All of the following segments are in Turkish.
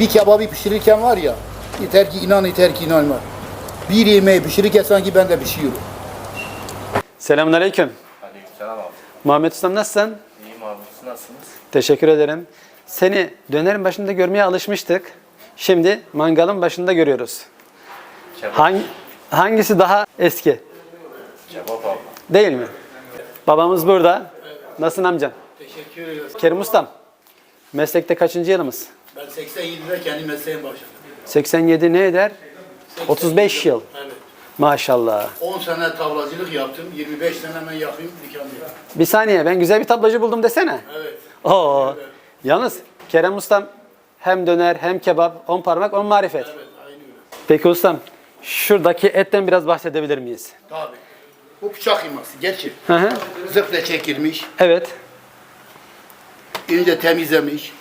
Bir kebabı pişirirken var ya, yeter ki inan yeter ki inanma. Bir yemeği pişirirken sanki ben de pişiyorum. Selamünaleyküm. Aleykümselam abi. Muhammed Ustam nasılsın? İyiyim abi. Siz nasılsınız? Teşekkür ederim. Seni dönerin başında görmeye alışmıştık. Şimdi mangalın başında görüyoruz. Kebap. Hangi, hangisi daha eski? Kebap abi. Değil mi? Babamız burada. Nasılsın amcam? Teşekkür ederim. Kerim Ustam. Meslekte kaçıncı yılımız? Ben 87'de kendi mesleğim başladım. 87 ne eder? 35 yıl. Evet. Maşallah. 10 sene tavlacılık yaptım. 25 sene ben yapayım dükkanlıyım. Bir saniye ben güzel bir tablacı buldum desene. Evet. Oo. Yalnız Kerem Ustam hem döner hem kebap, on parmak on marifet. Evet, aynı öyle. Peki ustam şuradaki etten biraz bahsedebilir miyiz? Tabii. Bu bıçak iması. Gerçi Hı hı. zırhla çekilmiş. Evet. Önce temizlemiş.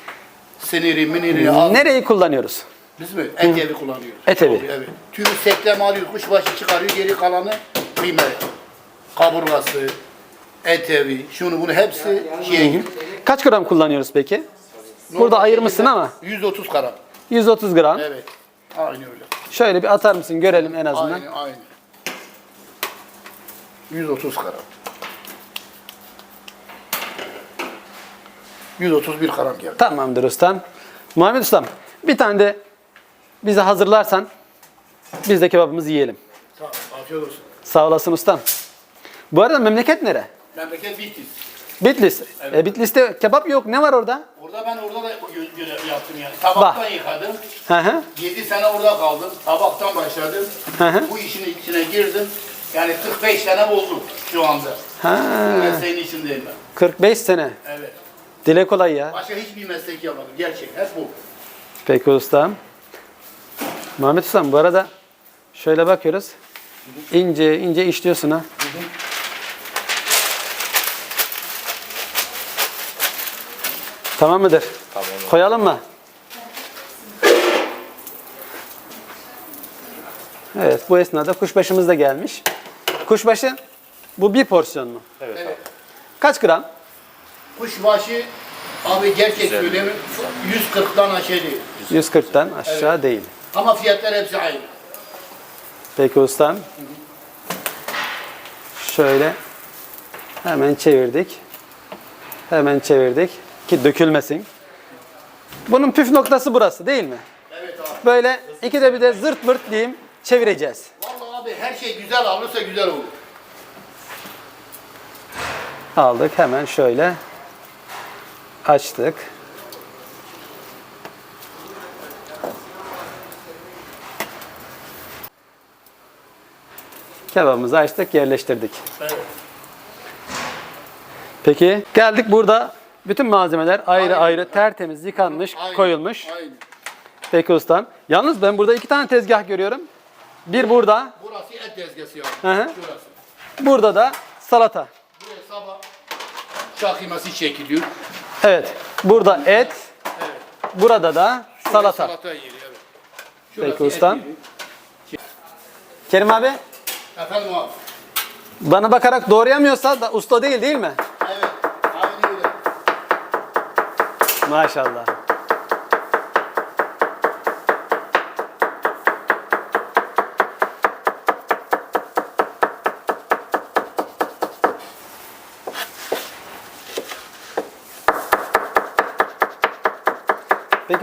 Siniri, miniri al. Nereyi kullanıyoruz? Biz mi? Et evi kullanıyoruz. Et evi. Evet. Tüyü sekleme alıyor, kuşbaşı çıkarıyor, geri kalanı kıyma. Kaburgası, et evi, şunu bunu hepsi şeye giriyor. Kaç gram kullanıyoruz peki? Burada ayırmışsın ama 130 gram. 130 gram. Evet. Aynı öyle. Şöyle bir atar mısın görelim en azından. Aynı, aynı. 130 gram. 131 gram geldi. Tamamdır ustam. Muhammed ustam bir tane de bize hazırlarsan biz de kebabımızı yiyelim. Tamam, afiyet olsun. Sağ olasın ustam. Bu arada memleket nere? Memleket Bitlis. Bitlis. E, Bitlis'te kebap yok. Ne var orada? Orada ben orada da gö- görev yaptım yani. Tabaktan yıkadım. Hı hı. 7 sene orada kaldım. Tabaktan başladım. Hı hı. Bu işin içine girdim. Yani 45 sene oldu şu anda. Ha, Bu mesleğin içindeyim ben. 45 sene. Evet. Dile kolay ya. Başka hiçbir meslek yapmadım. Gerçek. Hep bu. Peki ustam. Muhammed ustam bu arada şöyle bakıyoruz. İnce ince işliyorsun ha. Tamam mıdır? Tamam. Koyalım mı? Evet bu esnada kuşbaşımız da gelmiş. Kuşbaşı bu bir porsiyon mu? Evet, Evet. Kaç gram? Kuşbaşı abi gerçek Güzel. söylemi 140'dan aşağı değil. 140'tan aşağı değil. Ama fiyatlar hepsi aynı. Peki ustam. Şöyle hemen çevirdik. Hemen çevirdik ki dökülmesin. Bunun püf noktası burası değil mi? Evet abi. Böyle ikide bir de zırt pırt diyeyim çevireceğiz. Vallahi abi her şey güzel alırsa güzel olur. Aldık hemen şöyle açtık. Kebabımızı açtık, yerleştirdik. Evet. Peki geldik burada bütün malzemeler ayrı ayrı tertemiz yıkanmış, Aynı, koyulmuş. Aynı. Peki ustam. Yalnız ben burada iki tane tezgah görüyorum. Bir burada, Burası et tezgahı yani. Hı hı. Şurası. burada da salata. Buraya sabah şahiması çekiliyor. Evet. Burada et, Evet. burada da salata. Salata yeri evet. Peki et ustam. yeri. Kerim abi Efendim abi. bana bakarak doğrayamıyorsa da usta değil değil mi? Evet. Aynı öyle. Maşallah.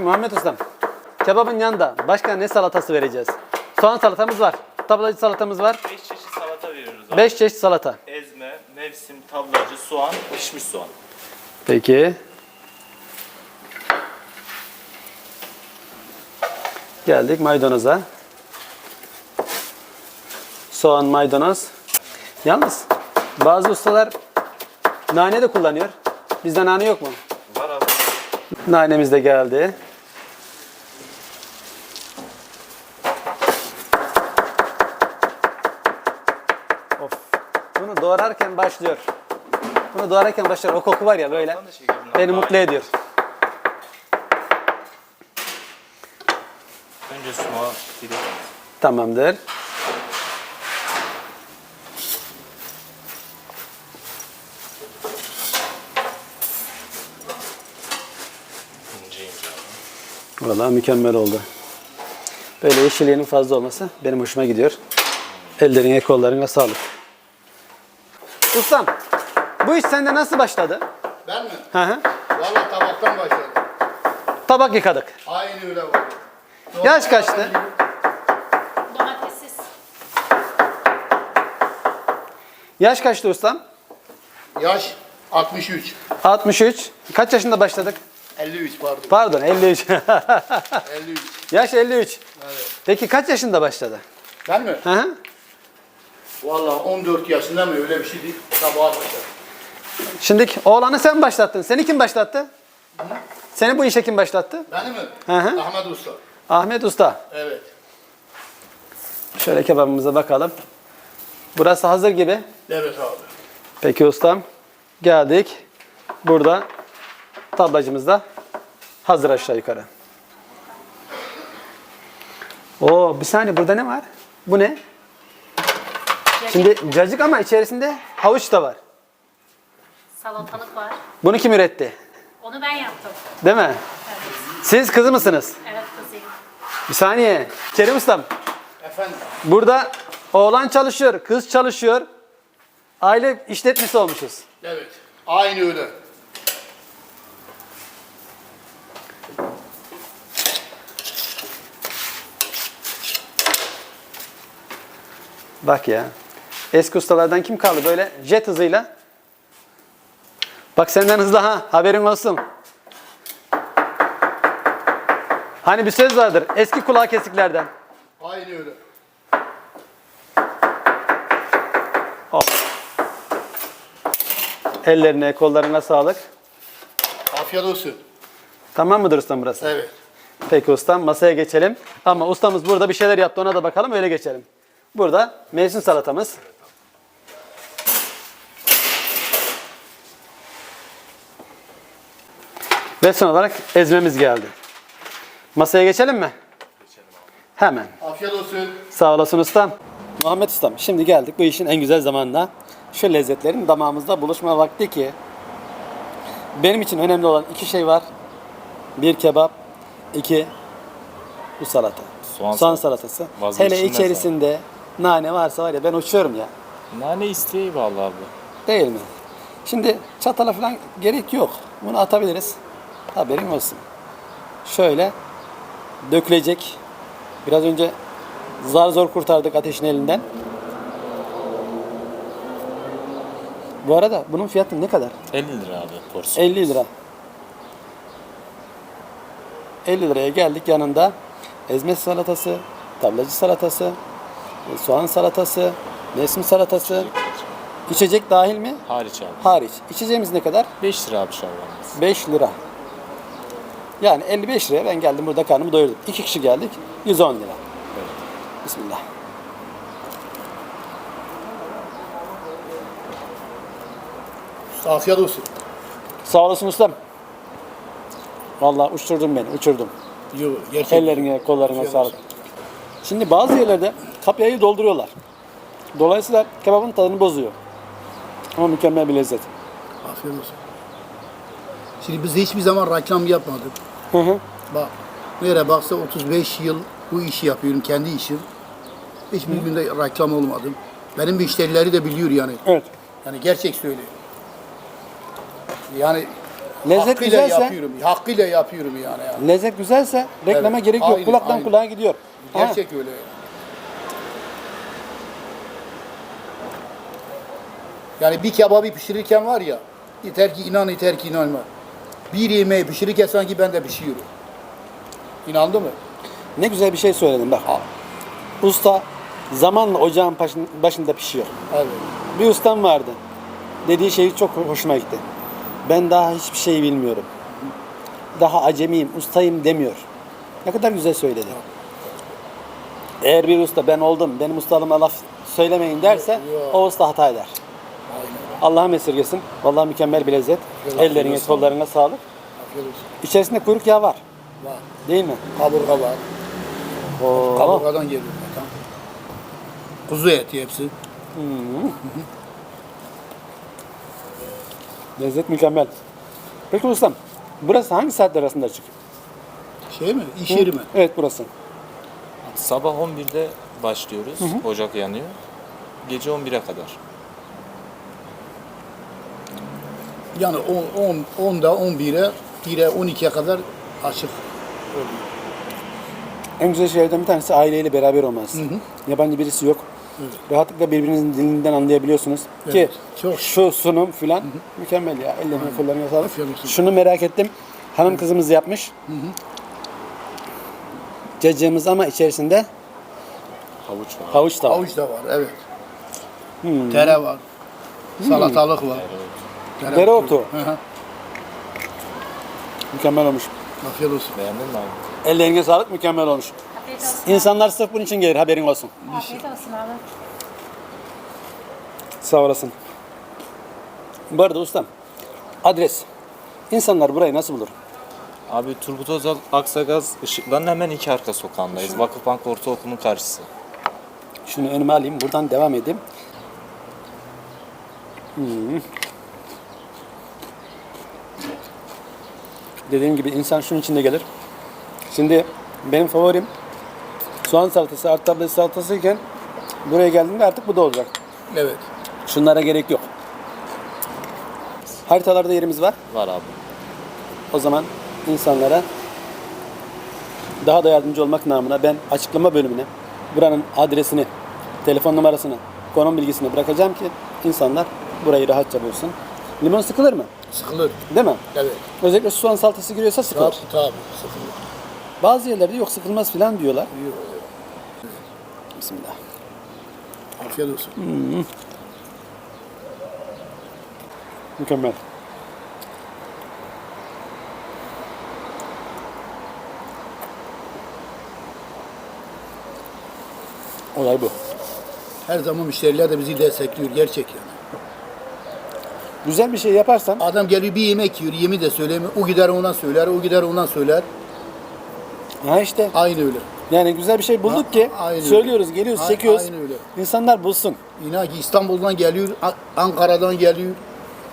Muhammed Ustam, kebabın yanında başka ne salatası vereceğiz? Soğan salatamız var, tablacı salatamız var, 5 çeşit salata veriyoruz abi. 5 çeşit salata. Ezme, mevsim, tablacı, soğan, pişmiş soğan. Peki. Geldik maydanoza. Soğan, maydanoz. Yalnız bazı ustalar nane de kullanıyor. Bizde nane yok mu? Var abi. Nanemiz de geldi. Of. Bunu doğrarken başlıyor. Bunu doğrarken başlıyor. O koku var ya böyle. Beni mutlu ediyor. Önce sumağı. Tamamdır. Vallahi mükemmel oldu. Böyle yeşilliğinin fazla olması benim hoşuma gidiyor. Ellerine, kollarına sağlık. Ustam, bu iş sende nasıl başladı? Ben mi? Hı hı. Valla tabaktan başladım. Tabak yıkadık. Aynı öyle var. Yaş kaçtı? Domatessiz. Yaş kaçtı ustam? Yaş 63. 63. Kaç yaşında başladık? 53 pardon. Pardon 53. 53. Yaş 53. Peki kaç yaşında başladı? Ben mi? Hı hı. Valla 14 yaşında mı öyle bir şeydi. Tabağa başladım. Şimdi oğlanı sen başlattın. Seni kim başlattı? Seni bu işe kim başlattı? Beni mi? Hı hı. Ahmet Usta. Ahmet Usta. Evet. Şöyle kebabımıza bakalım. Burası hazır gibi. Evet abi. Peki ustam. Geldik. Burada tablacımız da hazır aşağı yukarı. Oo bir saniye burada ne var? Bu ne? Şimdi cacık ama içerisinde havuç da var. Salatalık var. Bunu kim üretti? Onu ben yaptım. Değil mi? Evet. Siz kızı mısınız? Evet kızıyım. Bir saniye. Kerim ustam. Efendim. Burada oğlan çalışıyor, kız çalışıyor. Aile işletmesi olmuşuz. Evet. Aynı öyle. Bak ya. Eski ustalardan kim kaldı böyle jet hızıyla? Bak senden hızlı ha haberin olsun. Hani bir söz vardır eski kulağı kesiklerden. Aynı öyle. Ellerine kollarına sağlık. Afiyet olsun. Tamam mıdır ustam burası? Evet. Peki ustam masaya geçelim. Ama ustamız burada bir şeyler yaptı ona da bakalım öyle geçelim. Burada mevsim salatamız. Ve son olarak ezmemiz geldi. Masaya geçelim mi? Hemen. Afiyet olsun. Sağ olasın ustam. Muhammed ustam şimdi geldik bu işin en güzel zamanına. Şu lezzetlerin damağımızda buluşma vakti ki benim için önemli olan iki şey var. Bir kebap, iki bu salata. Soğan Soğan salatası. Hele içerisinde nane varsa var ya ben uçuyorum ya. Nane isteği vallahi abi. Değil mi? Şimdi çatala falan gerek yok. Bunu atabiliriz. Haberin olsun. Şöyle dökülecek. Biraz önce zar zor kurtardık ateşin elinden. Bu arada bunun fiyatı ne kadar? 50 lira abi porsiyon. 50 lira. 50 liraya geldik yanında ezme salatası, tablacı salatası, soğan salatası, mevsim salatası, içecek dahil mi? Hariç abi. Hariç. İçeceğimiz ne kadar? 5 lira abi şalvarımız. 5 lira. Yani 55 liraya ben geldim burada karnımı doyurdum. İki kişi geldik. 110 lira. Bismillah. Afiyet olsun. Sağ olasın ustam. Vallahi uçurdun beni, uçurdum. Yok. Ellerine, kollarına Afiyet sağlık. olsun. Şimdi bazı yerlerde kapyayı dolduruyorlar. Dolayısıyla kebabın tadını bozuyor. Ama mükemmel bir lezzet. Afiyet olsun. Şimdi biz hiçbir zaman reklam yapmadık. Hı hı. Bak nereye baksa 35 yıl bu işi yapıyorum, kendi işim. Hiçbir günde reklam olmadım. Benim müşterileri de biliyor yani. Evet. Yani gerçek söylüyor. Yani Lezzet hakkıyla güzelse- yapıyorum. Hakkıyla yapıyorum yani. yani. Lezzet güzelse reklama Evet, gerek yok. aynen, Kulaktan aynen. kulağa gidiyor. Ha, Gerçek öyle. Yani bir kebabı pişirirken var ya, yeter ki inan yeter ki inanma. Bir yemeği pişirirken sanki ben de pişiyorum. İnandı mı? Ne güzel bir şey söyledin bak. Usta zamanla ocağın başın- başında pişiyor. Evet. Bir ustam vardı. Dediği şey çok hoşuma gitti. Ben daha hiçbir şey bilmiyorum. Daha acemiyim, ustayım demiyor. Ne kadar güzel söyledi. Eğer bir usta ben oldum, benim ustalığıma laf söylemeyin derse Yok. o usta hata eder. Allah'ım esirgesin. Vallahi mükemmel bir lezzet. Allah Ellerine, olsun. kollarına sağlık. Afiyet olsun. İçerisinde kuyruk yağı var. Var. Değil mi? Kaburga var. Oo. Kaburgadan geliyor zaten. Kuzu eti hepsi. Lezzet mükemmel. Peki ustam, burası hangi saatler arasında açık? Şey mi? İş yeri mi? Evet burası. Sabah 11'de başlıyoruz. Ocak yanıyor. Gece 11'e kadar. Yani 10 10 10'da 11'e 1'e 12'ye kadar açık. En güzel şeylerden bir tanesi aileyle beraber olması. Yabancı birisi yok. Rahatlıkla birbirinizin dilinden anlayabiliyorsunuz. Evet, Ki çok. şu sunum filan mükemmel ya. Sağlık. Afiyet olsun. Şunu merak ettim. Hanım kızımız yapmış. Cacığımız ama içerisinde Havuç var. havuç da var. Avuç da var evet. Tere var. Salatalık var. Dereotu. Hı hı. Mükemmel olmuş. Afiyet olsun. Beğendin mi abi? Ellerine sağlık mükemmel olmuş. Afiyet olsun. İnsanlar sırf bunun için gelir haberin olsun. Afiyet olsun abi. Sağ olasın. Bu arada ustam adres. İnsanlar burayı nasıl bulur? Abi Turgut Özal Aksagaz ışıkların hemen iki arka sokağındayız. Vakıfbank Ortaokulu'nun karşısı. Şunu önüme alayım. Buradan devam edeyim. Hmm. Dediğim gibi insan şunun içinde gelir. Şimdi benim favorim soğan salatası, art tablası salatası iken buraya geldiğimde artık bu da olacak. Evet. Şunlara gerek yok. Haritalarda yerimiz var. Var abi. O zaman insanlara daha da yardımcı olmak namına ben açıklama bölümüne buranın adresini, telefon numarasını, konum bilgisini bırakacağım ki insanlar burayı rahatça bulsun. Limon sıkılır mı? Sıkılır. Değil mi? Evet. Özellikle soğan salatası giriyorsa sıkılır. Tabii tabii. Sıkılır. Bazı yerlerde yok sıkılmaz falan diyorlar. Yok. Bismillah. Afiyet olsun. Mükemmel. Olay bu. Her zaman müşteriler de bizi destekliyor gerçek yani. Güzel bir şey yaparsan Adam geliyor bir yemek yiyor, yemi de söylemiyor. O gider ondan söyler, o gider ondan söyler. ha işte Aynı öyle. yani güzel bir şey bulduk Ha, ki aynen söylüyoruz, geliyoruz, A- çekiyoruz. aynen öyle. İnsanlar bulsun. İnan ki İstanbul'dan geliyor, A- Ankara'dan geliyor.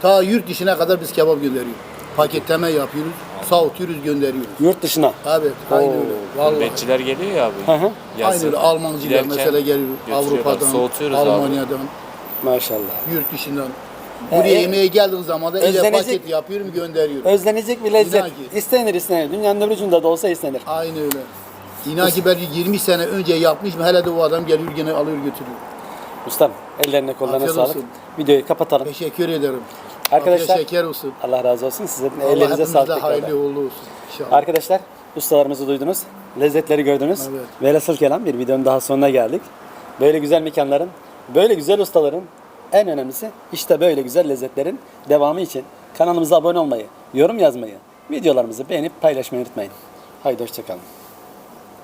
Ta yurt dışına kadar biz kebap gönderiyoruz. Paketleme yapıyoruz, soğutuyoruz, gönderiyoruz. Yurt dışına. Evet, aynı Oo. öyle. Vallahi. Gurbetçiler geliyor ya abi. Hı hı. Aynı Yazın öyle. Almancılar giderken mesela geliyor götürüyorlar, Avrupa'dan, Soğutuyoruz abi. Almanya'dan, Maşallah. yurt dışından. Buraya e, yemeğe geldiğin zaman da ile paket yapıyorum, gönderiyorum. Özlenecek bir lezzet. İnan ki. İstenir istenir. Dünyanın öbür ucunda da olsa istenir. Aynı öyle. İnan ki belki 20 sene önce yapmışım, hele de o adam geliyor gene alıyor götürüyor. Ustam ellerine kollarına Afiyet sağlık. olsun. Videoyu kapatalım. Teşekkür ederim. Arkadaşlar- Afiyet şeker olsun. Allah razı olsun. Size Allah ellerinize sağlık hayırlı uğurlu olsun. İnşallah. Arkadaşlar ustalarımızı duydunuz. Lezzetleri gördünüz. Evet. Velhasıl kelam bir videonun daha sonuna geldik. Böyle güzel mekanların, böyle güzel ustaların en önemlisi işte böyle güzel lezzetlerin devamı için kanalımıza abone olmayı, yorum yazmayı, videolarımızı beğenip paylaşmayı unutmayın. Haydi hoşçakalın.